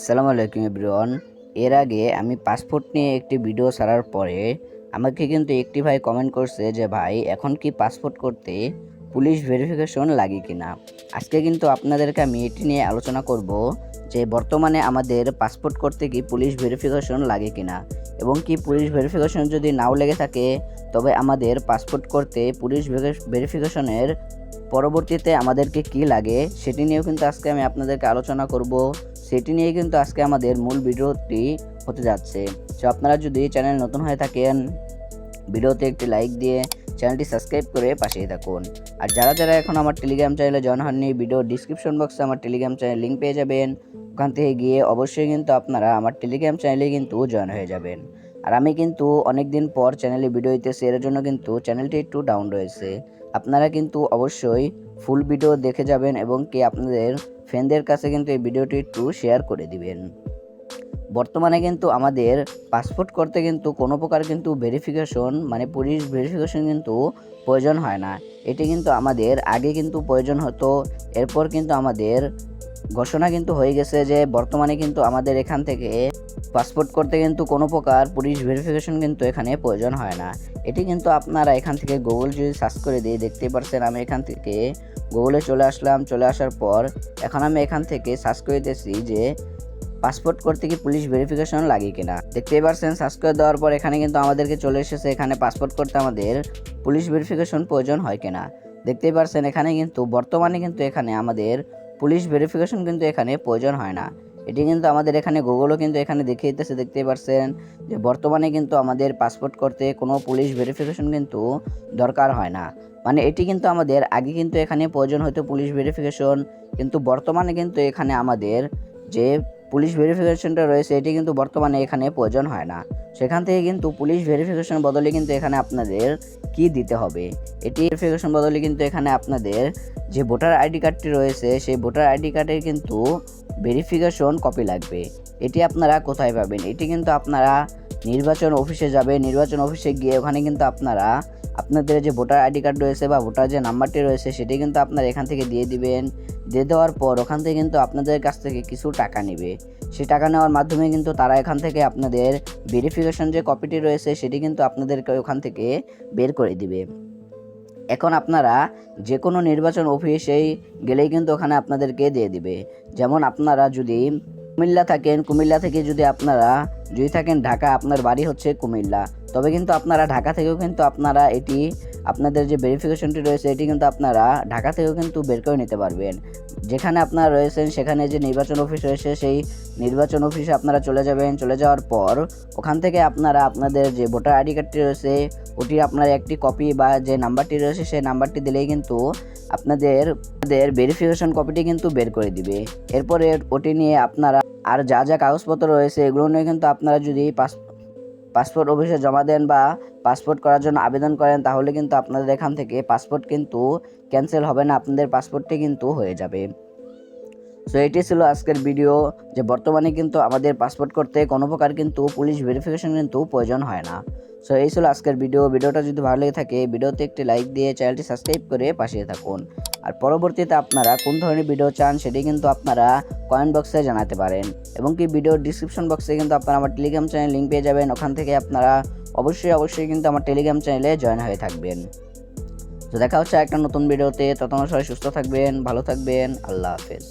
আসসালামু আলাইকুম এভরিওয়ান। এর আগে আমি পাসপোর্ট নিয়ে একটি ভিডিও ছাড়ার পরে আমাকে কিন্তু একটি ভাই কমেন্ট করছে যে, ভাই, এখন কি পাসপোর্ট করতে পুলিশ ভেরিফিকেশন লাগে কি না আজকে কিন্তু আপনাদেরকে আমি এটি নিয়ে আলোচনা করব যে, বর্তমানে আমাদের পাসপোর্ট করতে কি পুলিশ ভেরিফিকেশন লাগে কি না এবং কি পুলিশ ভেরিফিকেশন যদি নাও লেগে থাকে, তবে আমাদের পাসপোর্ট করতে পুলিশ ভেরিফিকেশনের পরবর্তীতে আমাদেরকে কি লাগে সেটি নিয়েও কিন্তু আজকে আমি আপনাদেরকে আলোচনা করব। সেটি নিয়ে কিন্তু আজকে আমাদের মূল ভিডিওটি হতে যাচ্ছে। তো আপনারা যদি চ্যানেল নতুন হয়ে থাকেন, ভিডিওতে একটি লাইক দিয়ে চ্যানেলটি সাবস্ক্রাইব করে পাশেই থাকুন। আর যারা যারা এখন আমার টেলিগ্রাম চ্যানেলে জয়েন হননি ভিডিও ডিসক্রিপশন বক্সে আমার টেলিগ্রাম চ্যানেল লিঙ্ক পেয়ে যাবেন। ওখান থেকে গিয়ে অবশ্যই কিন্তু আপনারা আমার টেলিগ্রাম চ্যানেলে কিন্তু জয়েন হয়ে যাবেন। আর আমি কিন্তু অনেক দিন পর চ্যানেলে ভিডিও দিতেছি, এর জন্য কিন্তু চ্যানেলটি একটু ডাউন রয়েছে। আপনারা কিন্তু অবশ্যই ফুল ভিডিও দেখে যাবেন এবং কি আপনাদের ফ্রেন্ডদের কাছে কিন্তু এই ভিডিওটি একটু শেয়ার করে দিবেন। বর্তমানে কিন্তু আমাদের পাসপোর্ট করতে কিন্তু কোনো প্রকার কিন্তু ভেরিফিকেশন মানে পুলিশ ভেরিফিকেশন কিন্তু প্রয়োজন হয় না। এটি কিন্তু আমাদের আগে কিন্তু প্রয়োজন হতো, এরপর কিন্তু আমাদের ঘোষণা কিন্তু হয়ে গেছে যে বর্তমানে কিন্তু আমাদের এখান থেকে পাসপোর্ট করতে কিন্তু কোনো প্রকার পুলিশ ভেরিফিকেশন কিন্তু এখানে প্রয়োজন হয় না। এটি কিন্তু আপনারা এখান থেকে গুগল যদি সার্চ করে দিয়ে দেখতে পারছেন, আমি এখান থেকে গুগলে চলে আসলাম, চলে আসার পর এখন আমি এখান থেকে সার্চ করে দিয়েছি যে পাসপোর্ট করতে কি পুলিশ ভেরিফিকেশন লাগে কিনা। দেখতেই পারছেন সার্চ করে দেওয়ার পর এখানে কিন্তু আমাদেরকে চলে এসেছে, এখানে পাসপোর্ট করতে আমাদের পুলিশ ভেরিফিকেশন প্রয়োজন হয় কিনা। দেখতেই পারছেন, এখানে কিন্তু বর্তমানে কিন্তু এখানে আমাদের পুলিশ ভেরিফিকেশন কিন্তু এখানে প্রয়োজন হয় না। এটি কিন্তু আমাদের এখানে গুগলও কিন্তু এখানে দেখিয়ে দিতেছে, দেখতেই পারছেন। যে বর্তমানে কিন্তু আমাদের পাসপোর্ট করতে কোনো পুলিশ ভেরিফিকেশন কিন্তু দরকার হয় না। মানে এটি কিন্তু আমাদের আগে কিন্তু এখানে প্রয়োজন হতো পুলিশ ভেরিফিকেশন, কিন্তু বর্তমানে কিন্তু এখানে আমাদের যে পুলিশ ভেরিফিকেশনটা রয়েছে, এটি কিন্তু বর্তমানে এখানে প্রয়োজন হয় না। সেখান থেকে কিন্তু পুলিশ ভেরিফিকেশন বদলে কিন্তু এখানে আপনাদের কি দিতে হবে? এটি ভেরিফিকেশন বদলে কিন্তু এখানে আপনাদের যে ভোটার আইডি কার্ডটি রয়েছে, সেই ভোটার আইডি কার্ডের কিন্তু ভেরিফিকেশন কপি লাগবে। এটি আপনারা কোথায় পাবেন? এটি কিন্তু আপনারা নির্বাচন অফিসে যাবে নির্বাচন অফিসে গিয়ে ওখানে কিন্তু আপনারা আপনাদের যে ভোটার আইডি কার্ড রয়েছে বা ভোটার যে নাম্বারটি রয়েছে সেটি কিন্তু আপনারা এখান থেকে দিয়ে দিবেন। দিয়ে দেওয়ার পর ওখান থেকে কিন্তু আপনাদের কাছ থেকে কিছু টাকা নেবে। সেই টাকা নেওয়ার মাধ্যমে কিন্তু তারা এখান থেকে আপনাদের ভেরিফিকেশন যে কপিটি রয়েছে সেটি কিন্তু আপনাদেরকে ওখান থেকে বের করে দিবে। এখন আপনারা যে কোনো নির্বাচন অফিসেই গেলেই কিন্তু ওখানে আপনাদেরকে দিয়ে দিবে। যেমন আপনারা যদি কুমিল্লা থাকেন, কুমিল্লা থেকে যদি আপনারা যদি থাকেন ঢাকা, আপনার বাড়ি হচ্ছে কুমিল্লা। তবে কিন্তু আপনারা ঢাকা থেকেও কিন্তু আপনারা এটি, আপনাদের যে ভেরিফিকেশনটি রয়েছে, এটি কিন্তু আপনারা ঢাকা থেকেও কিন্তু বের করে নিতে পারবেন। যেখানে আপনারা রয়েছেন, সেখানে যে নির্বাচন অফিস রয়েছে, সেই নির্বাচন অফিসে আপনারা চলে যাবেন। চলে যাওয়ার পর ওখান থেকে আপনারা আপনাদের যে ভোটার আইডি কার্ডটি রয়েছে, ওটি আপনার একটি কপি বা যে নাম্বারটি রয়েছে, সেই নাম্বারটি দিলেই কিন্তু আপনাদের আপনাদের ভেরিফিকেশন কপিটি কিন্তু বের করে দিবে। এরপরে ওটি নিয়ে আপনারা আর যা যা কাগজপত্র রয়েছে, এগুলো নিয়ে কিন্তু আপনারা যদি পাস, পাসপোর্ট অফিসে জমা দেন বা পাসপোর্ট করার জন্য আবেদন করেন, তাহলে কিন্তু আপনাদের এখান থেকে পাসপোর্ট কিন্তু ক্যান্সেল হবে না, আপনাদের পাসপোর্টটি কিন্তু হয়ে যাবে। সো, এটি ছিল আজকের ভিডিও। যে বর্তমানে কিন্তু আমাদের পাসপোর্ট করতে কোনো প্রকার কিন্তু পুলিশ ভেরিফিকেশন কিন্তু প্রয়োজন হয় না। সো, এই ছিল আজকের ভিডিও। ভিডিওটা যদি ভালো লেগে থাকে, ভিডিওতে একটি লাইক দিয়ে চ্যানেলটি সাবস্ক্রাইব করে পাশে থাকুন। আর পরবর্তীতে আপনারা কোন ধরনের ভিডিও চান সেটি কিন্তু আপনারা কমেন্ট বক্সে জানাতে পারেন। এবং কি ভিডিওর ডিসক্রিপশন বক্সে কিন্তু আপনারা আমার টেলিগ্রাম চ্যানেল লিঙ্ক পেয়ে যাবেন। ওখান থেকে আপনারা অবশ্যই অবশ্যই কিন্তু আমার টেলিগ্রাম চ্যানেলে জয়েন হয়ে থাকবেন। তো দেখা হচ্ছে একটা নতুন ভিডিওতে ততক্ষণ সবাই সুস্থ থাকবেন, ভালো থাকবেন। আল্লাহ হাফেজ।